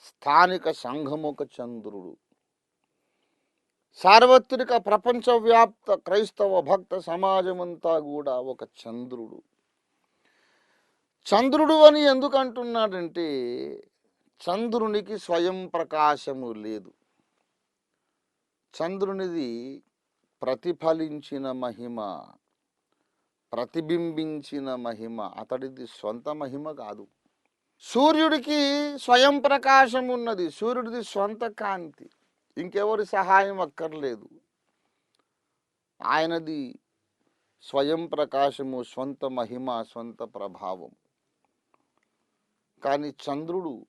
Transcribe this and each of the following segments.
స్థానిక సంఘముఖ చంద్రుడు. సార్వత్రిక ప్రపంచవ్యాప్త క్రైస్తవ భక్త సమాజమంతా కూడా ఒక చంద్రుడు. చంద్రుడు అని ఎందుకు అంటున్నాడంటే చంద్రునికి స్వయం ప్రకాశము లేదు. చంద్రునిది ప్రతిఫలించిన మహిమ ప్రతిబింబించిన మహిమ అతడిది సొంత మహిమ కాదు. సూర్యుడికి స్వయం ప్రకాశం ఉన్నది. సూర్యుడిది స్వంత కాంతి. ఇంకెవరి సహాయం అక్కర్లేదు. ఆయనది స్వయం ప్రకాశము స్వంత మహిమ సొంత ప్రభావం. కానీ చంద్రుడు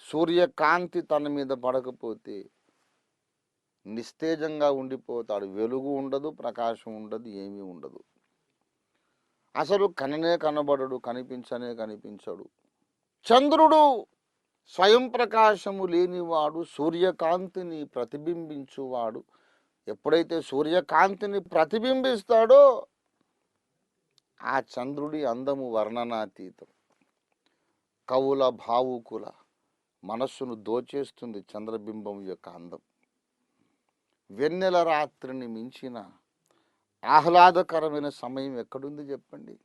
సూర్యకాంతి తన మీద పడకపోతే నిస్తేజంగా ఉండిపోతాడు. వెలుగు ఉండదు ప్రకాశం ఉండదు ఏమీ ఉండదు. అసలు కననే కనబడడు కనిపించనే కనిపించడు. చంద్రుడు స్వయం ప్రకాశము లేనివాడు సూర్యకాంతిని ప్రతిబింబించువాడు. ఎప్పుడైతే సూర్యకాంతిని ప్రతిబింబిస్తాడో ఆ చంద్రుడి అందము వర్ణనాతీతం. కవుల భావుకుల మనస్సును దోచేస్తుంది చంద్రబింబం యొక్క అందం. వెన్నెల రాత్రిని మించిన ఆహ్లాదకరమైన సమయం ఎక్కడుంది చెప్పండి?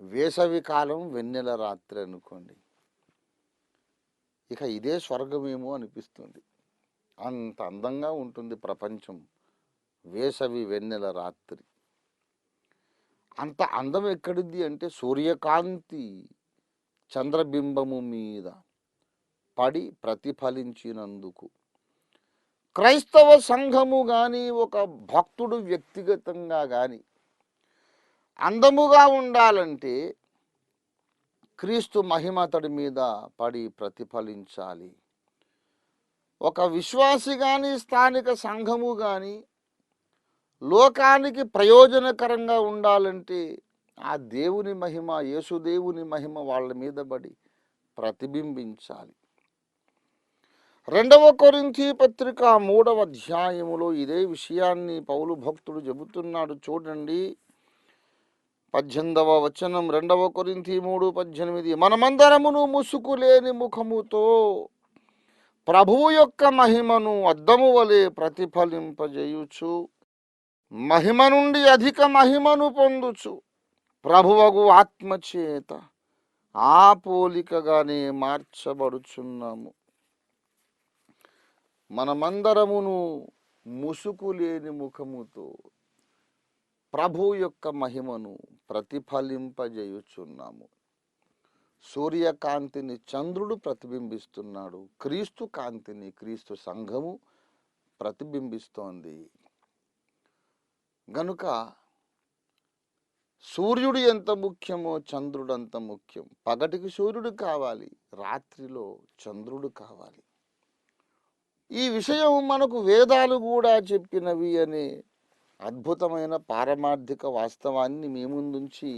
వేసవి కాలం వెన్నెల రాత్రి అనుకోండి. ఇక ఇదే స్వర్గమేమో అనిపిస్తుంది. అంత అందంగా ఉంటుంది ప్రపంచం. వేసవి వెన్నెల రాత్రి. అంత అందం ఎక్కడిది అంటే సూర్యకాంతి చంద్రబింబము మీద పడి ప్రతిఫలించినందుకు. క్రైస్తవ సంఘము కానీ ఒక భక్తుడు వ్యక్తిగతంగా కానీ అందముగా ఉండాలంటే క్రీస్తు మహిమతడి మీద పడి ప్రతిఫలించాలి. ఒక విశ్వాసి కానీ స్థానిక సంఘము కానీ లోకానికి ప్రయోజనకరంగా ఉండాలంటే ఆ దేవుని మహిమ యేసుదేవుని మహిమ వాళ్ళ మీద పడి ప్రతిబింబించాలి. రెండవ కొరింథీ పత్రిక మూడవ అధ్యాయములో ఇదే విషయాన్ని పౌలు భక్తుడు చెబుతున్నాడు. చూడండి. పద్దెనిమిదవ వచనం రెండవ కొరింతి మూడు పద్దెనిమిది. మనమందరమును ముసుగు లేని ముఖముతో ప్రభువు యొక్క మహిమను అద్దము వలె ప్రతిఫలింపజేయుచు మహిమ నుండి అధిక మహిమను పొందుచు ప్రభువగు ఆత్మచేత ఆ పోలికగానే మార్చబడుచున్నాము. మనమందరమును ముసుకు లేని ముఖముతో ప్రభు యొక్క మహిమను ప్రతిఫలింపజేయుచున్నాము. సూర్యకాంతిని చంద్రుడు ప్రతిబింబిస్తున్నాడు. క్రీస్తు కాంతిని క్రీస్తు సంఘము ప్రతిబింబిస్తోంది. గనుక సూర్యుడు ఎంత ముఖ్యమో చంద్రుడు అంత ముఖ్యం. పగటికి సూర్యుడు కావాలి రాత్రిలో చంద్రుడు కావాలి. ఈ విషయం మనకు వేదాలు కూడా చెప్పినవి అనే అద్భుతమైన పారమార్థిక వాస్తవాన్ని మీ ముందుంచి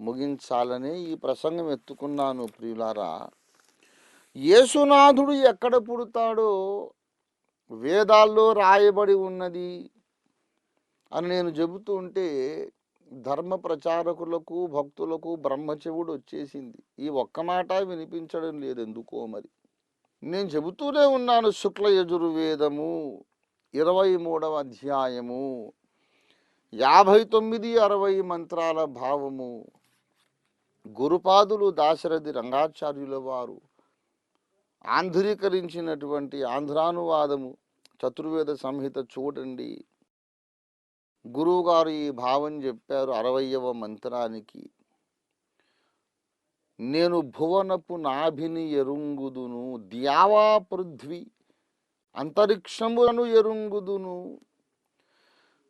ముగించాలనే ఈ ప్రసంగం ఎత్తుకున్నాను ప్రియులారా. యేసునాథుడు ఎక్కడ పుడతాడో వేదాల్లో రాయబడి ఉన్నది అని నేను చెబుతూ ఉంటే ధర్మ ప్రచారకులకు భక్తులకు బ్రహ్మచెవుడు వచ్చేసింది. ఈ ఒక్క మాట వినిపించడం లేదు ఎందుకో మరి. నేను చెబుతూనే ఉన్నాను శుక్ల యజుర్వేదము ఇరవై మూడవ అధ్యాయము. యాభై తొమ్మిది అరవై మంత్రాల భావము. గురుపాదులు దాశరథి రంగాచార్యుల వారు ఆంధ్రీకరించినటువంటి ఆంధ్రానువాదము చతుర్వేద సంహిత చూడండి. గురువుగారు ఈ భావం చెప్పారు అరవయవ మంత్రానికి. నేను భువనపు నాభిని ఎరుంగుదును ద్యావా పృథ్వీ అంతరిక్షములను ఎరుంగుదును.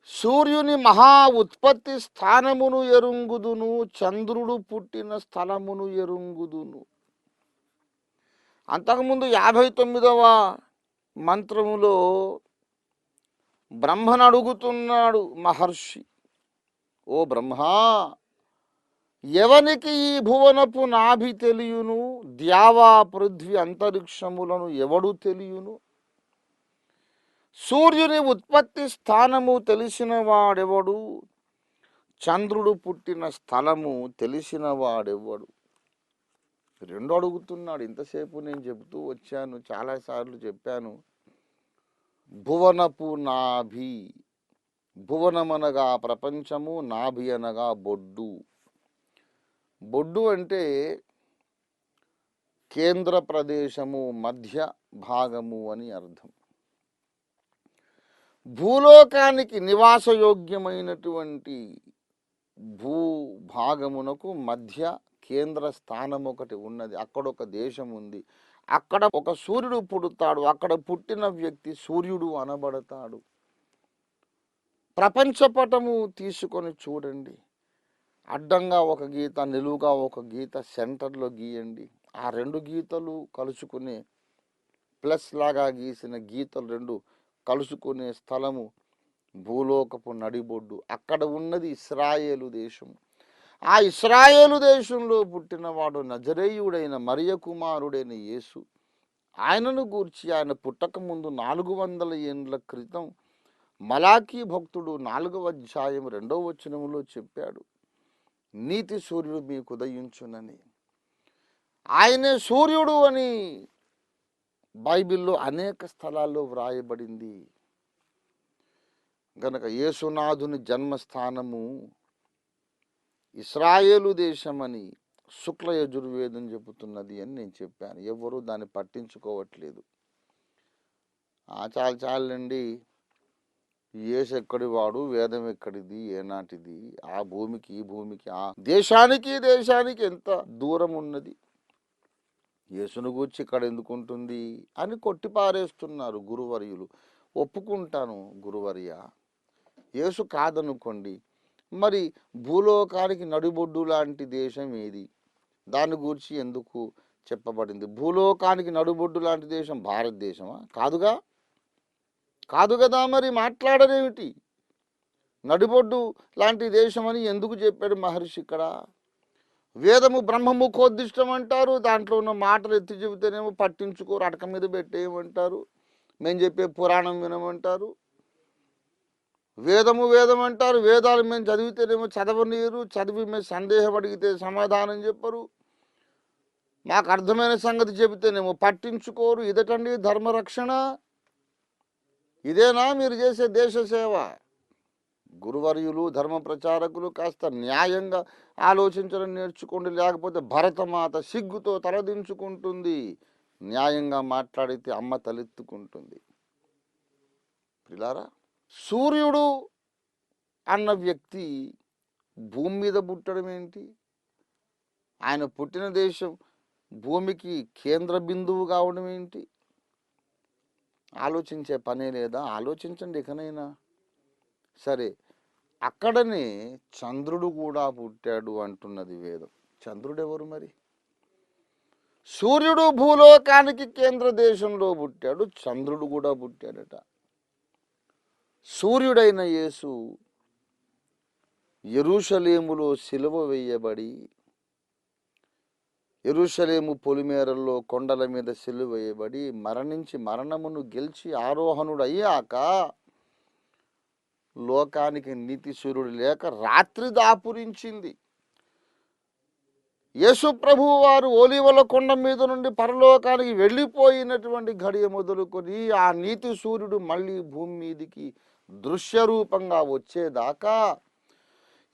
సూర్యుని మహా ఉత్పత్తి స్థానమును ఎరుంగుదును. చంద్రుడు పుట్టిన స్థలమును ఎరుంగుదును. అంతకుముందు యాభై తొమ్మిదవ మంత్రములో బ్రహ్మను అడుగుతున్నాడు మహర్షి. ఓ బ్రహ్మా ఎవనికి ఈ భువనపు నాభి తెలియును? ద్యావా పృథ్వీ అంతరిక్షములను ఎవడు తెలియును? సూర్యుని ఉత్పత్తి స్థానము తెలిసిన వాడెవడు చంద్రుడు పుట్టిన స్థలము తెలిసిన వాడెవడు రెండు అడుగుతున్నాడు. ఇంతసేపు నేను చెబుతూ వచ్చాను. చాలాసార్లు చెప్పాను. భువనపు నాభి. భువనమనగా ప్రపంచము నాభి అనగా బొడ్డు. బొడ్డు అంటే కేంద్ర ప్రదేశము మధ్య భాగము అని అర్థం. భూలోకానికి నివాసయోగ్యమైనటువంటి భూభాగమునకు మధ్య కేంద్ర స్థానం ఒకటి ఉన్నది. అక్కడ ఒక దేశం ఉంది. అక్కడ ఒక సూర్యుడు పుడతాడు. అక్కడ పుట్టిన వ్యక్తి సూర్యుడు అనబడతాడు. ప్రపంచపటము తీసుకొని చూడండి. అడ్డంగా ఒక గీత నిలువుగా ఒక గీత సెంటర్లో గీయండి. ఆ రెండు గీతలు కలుసుకునే ప్లస్ లాగా గీసిన గీతలు రెండు కలుసుకునే స్థలము భూలోకపు నడిబొడ్డు. అక్కడ ఉన్నది ఇస్రాయేలు దేశం. ఆ ఇస్రాయేలు దేశంలో పుట్టినవాడు నజరేయుడైన మరియ కుమారుడైన యేసు. ఆయనను గూర్చి ఆయన పుట్టక ముందు నాలుగు వందల ఏండ్ల క్రితం మలాకీ భక్తుడు నాలుగవ అధ్యాయం రెండవ వచనములో చెప్పాడు నీతి సూర్యుడు మీకు ఉదయించునని. ఆయనే సూర్యుడు అని బైబిల్లో అనేక స్థలాల్లో వ్రాయబడింది. గనక యేసునాథుని జన్మస్థానము ఇస్రాయేలు దేశమని శుక్ల యజుర్వేదం చెబుతున్నది అని నేను చెప్పాను. ఎవరు దాన్ని పట్టించుకోవట్లేదు. ఆ చాలు చాలండి. యేసు ఎక్కడి వాడు వేదం ఎక్కడిది? ఏనాటిది? ఆ భూమికి ఈ భూమికి ఆ దేశానికి దేశానికి ఎంత దూరం ఉన్నది యేసును గూర్చి ఇక్కడ ఎందుకుంటుంది? అని కొట్టిపారేస్తున్నారు గురువర్యులు. ఒప్పుకుంటాను గురువర్య యేసు కాదనుకోండి. మరి భూలోకానికి నడిబొడ్డు లాంటి దేశం ఏది? దాని గురించి ఎందుకు చెప్పబడింది? భూలోకానికి నడుబొడ్డు లాంటి దేశం భారతదేశమా? కాదుగా? కాదు కదా మరి మాట్లాడరేమిటి? నడిబొడ్డు లాంటి దేశం అని ఎందుకు చెప్పాడు మహర్షి ఇక్కడ? వేదము బ్రహ్మము కోద్దిష్టం అంటారు దాంట్లో ఉన్న మాటలు ఎత్తి చెబితేనేమో పట్టించుకోరు అటక మీద పెట్టేయమంటారు మేము చెప్పే పురాణం వినమంటారు. వేదము వేదం అంటారు వేదాలు మేము చదివితేనేమో చదవనీయరు చదివి మేము సందేహం అడిగితే సమాధానం చెప్పరు. మాకు అర్థమైన సంగతి చెబితేనేమో పట్టించుకోరు ఇదటండి ధర్మరక్షణ ఇదేనా మీరు చేసే దేశ సేవ? గురువర్యులు ధర్మ ప్రచారకులు కాస్త న్యాయంగా ఆలోచించడం నేర్చుకోండి. లేకపోతే భరతమాత సిగ్గుతో తలదించుకుంటుంది. న్యాయంగా మాట్లాడితే అమ్మ తలెత్తుకుంటుంది. పిల్లారా సూర్యుడు అన్న వ్యక్తి భూమి మీద పుట్టడం ఏంటి? ఆయన పుట్టిన దేశం భూమికి కేంద్ర బిందువు కావడం ఏంటి? ఆలోచించే పనే లేదా? ఆలోచించండి ఇకనైనా సరే అక్కడనే చంద్రుడు కూడా పుట్టాడు అంటున్నది వేదం. చంద్రుడు ఎవరు మరి? సూర్యుడు భూలోకానికి కేంద్ర దేశంలో పుట్టాడు చంద్రుడు కూడా పుట్టాడట. సూర్యుడైన యేసు ఎరుషలేములో సిలువ వేయబడి ఎరుషలేము పొలిమేరల్లో కొండల మీద సిలువ వేయబడి మరణించి మరణమును గెలిచి ఆరోహణుడయ్యాక లోకానికి నీతి సూర్యుడు లేక రాత్రి దాపురించింది. యేసు ప్రభు వారు ఓలివల కొండ మీద నుండి పరలోకానికి వెళ్ళిపోయినటువంటి గడియ మొదలుకొని ఆ నీతి సూర్యుడు మళ్ళీ భూమి మీదికి దృశ్యరూపంగా వచ్చేదాకా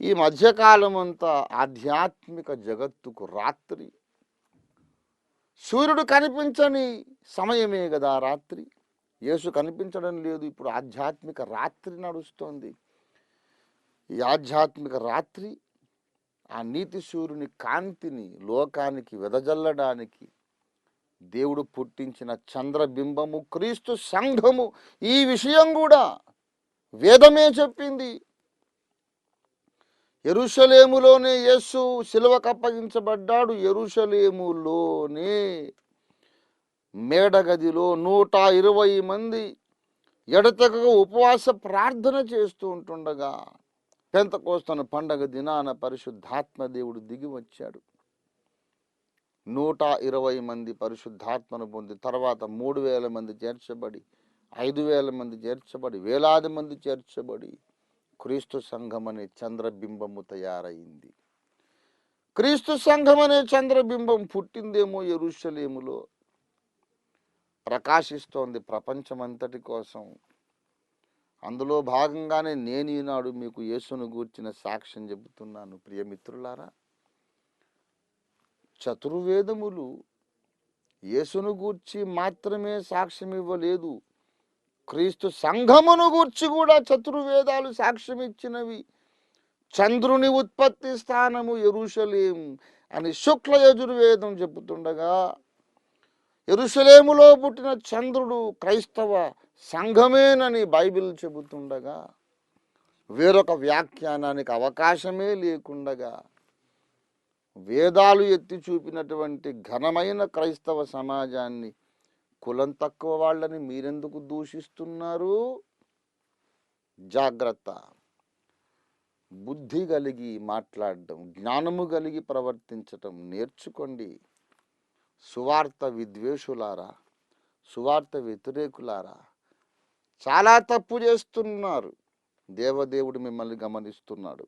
ఈ మధ్యకాలం అంతా ఆధ్యాత్మిక జగత్తుకు రాత్రి. సూర్యుడు కనిపించని సమయమే కదా రాత్రి. యేసు కనిపించడం లేదు. ఇప్పుడు ఆధ్యాత్మిక రాత్రి నడుస్తోంది. ఈ ఆధ్యాత్మిక రాత్రి ఆ నీతి సూర్యుని కాంతిని లోకానికి వెదజల్లడానికి దేవుడు పుట్టించిన చంద్రబింబము క్రీస్తు సంఘము ఈ విషయం కూడా వేదమే చెప్పింది. ఎరుషలేములోనే యేసు సిలువకు అప్పగించబడ్డాడు ఎరుషలేములోనే మేడగదిలో నూట ఇరవై మంది ఎడతెగక ఉపవాస ప్రార్థన చేస్తూ ఉంటుండగా పెంతకోస్తన పండగ దినాన పరిశుద్ధాత్మ దేవుడు దిగి వచ్చాడు. నూట ఇరవై మంది పరిశుద్ధాత్మను పొంది తర్వాత మూడు వేల మంది చేర్చబడి ఐదు వేల మంది చేర్చబడి వేలాది మంది చేర్చబడి క్రీస్తు సంఘం అనే చంద్రబింబము తయారైంది. క్రీస్తు సంఘం అనే చంద్రబింబం పుట్టిందేమో ఎరుషలేములో. ప్రకాశిస్తోంది ప్రపంచమంతటి కోసం. అందులో భాగంగానే నేను ఈనాడు మీకు యేసును గూర్చిన సాక్ష్యం చెబుతున్నాను. ప్రియమిత్రులారా చతుర్వేదములు యేసును గూర్చి మాత్రమే సాక్ష్యం ఇవ్వలేదు. క్రీస్తు సంఘమును గూర్చి కూడా చతుర్వేదాలు సాక్ష్యం ఇచ్చినవి. చంద్రుని ఉత్పత్తి స్థానము ఎరుషలేం అని శుక్ల యజుర్వేదం చెబుతుండగా ఎరుసలేములో పుట్టిన చంద్రుడు క్రైస్తవ సంఘమేనని బైబిల్ చెబుతుండగా వేరొక వ్యాఖ్యానానికి అవకాశమే లేకుండగా వేదాలు ఎత్తి చూపినటువంటి ఘనమైన క్రైస్తవ సమాజాన్ని కులం తక్కువ వాళ్ళని మీరెందుకు దూషిస్తున్నారు? జాగ్రత్త. బుద్ధి కలిగి మాట్లాడడం జ్ఞానము కలిగి ప్రవర్తించటం నేర్చుకోండి. సువార్త విద్వేషులారా సువార్త వ్యతిరేకులారా చాలా తప్పు చేస్తున్నారు. దేవదేవుడు మిమ్మల్ని గమనిస్తున్నాడు.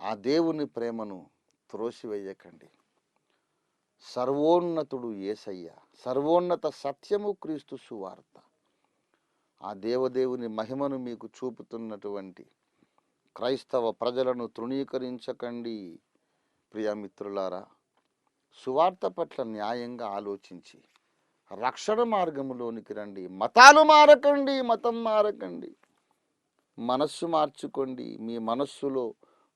ఆ దేవుని ప్రేమను త్రోసివేయకండి. సర్వోన్నతుడు ఏసయ్య సర్వోన్నత సత్యము క్రీస్తు సువార్త. ఆ దేవదేవుని మహిమను మీకు చూపుతున్నటువంటి క్రైస్తవ ప్రజలను తృణీకరించకండి. ప్రియమిత్రులారా సువార్త పట్ల న్యాయంగా ఆలోచించి రక్షణ మార్గములోనికి రండి. మతాలు మారకండి మతం మారకండి. మనస్సు మార్చుకోండి. మీ మనస్సులో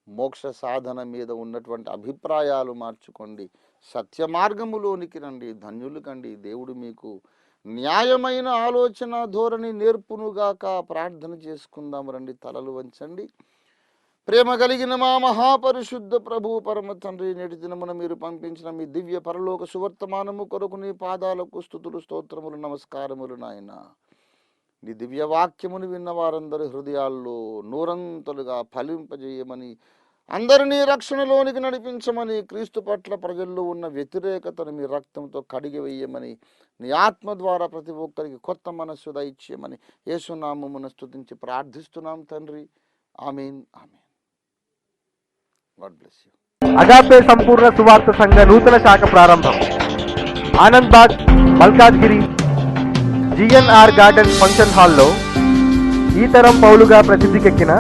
మోక్ష సాధన మీద ఉన్నటువంటి అభిప్రాయాలు మార్చుకోండి. సత్య మార్గములోనికి రండి. ధన్యులు కండి. దేవుడు మీకు న్యాయమైన ఆలోచన ధోరణి నేర్పునుగాక ప్రార్థన చేసుకుందాం రండి. తలలు వంచండి. ప్రేమ కలిగిన మా మహాపరిశుద్ధ ప్రభు పరమ తండ్రి నేటి దినమున మీరు పంపించిన మీ దివ్య పరలోక సువర్తమానము కొరకు నీ పాదాలకు స్థుతులు స్తోత్రములు నమస్కారములు నాయన. నీ దివ్య వాక్యమును విన్న వారందరి హృదయాల్లో నూరంతలుగా ఫలింపజేయమని అందరినీ రక్షణలోనికి నడిపించమని క్రీస్తు పట్ల ప్రజల్లో ఉన్న వ్యతిరేకతను మీ రక్తంతో కడిగి వేయమని నీ ఆత్మ ద్వారా ప్రతి ఒక్కరికి కొత్త మనస్సు దయచేయమని యేసునామమున స్థుతించి ప్రార్థిస్తున్నాం తండ్రి. Amen amen. God bless you Agape సంపూర్ణ సువార్త సంఘ నూతన శాఖ ప్రారంభం. Anand Bagh Malkajgiri GNR garden function హాల్లో ఈ తరం పౌలుగా ప్రసిద్ధికెక్కిన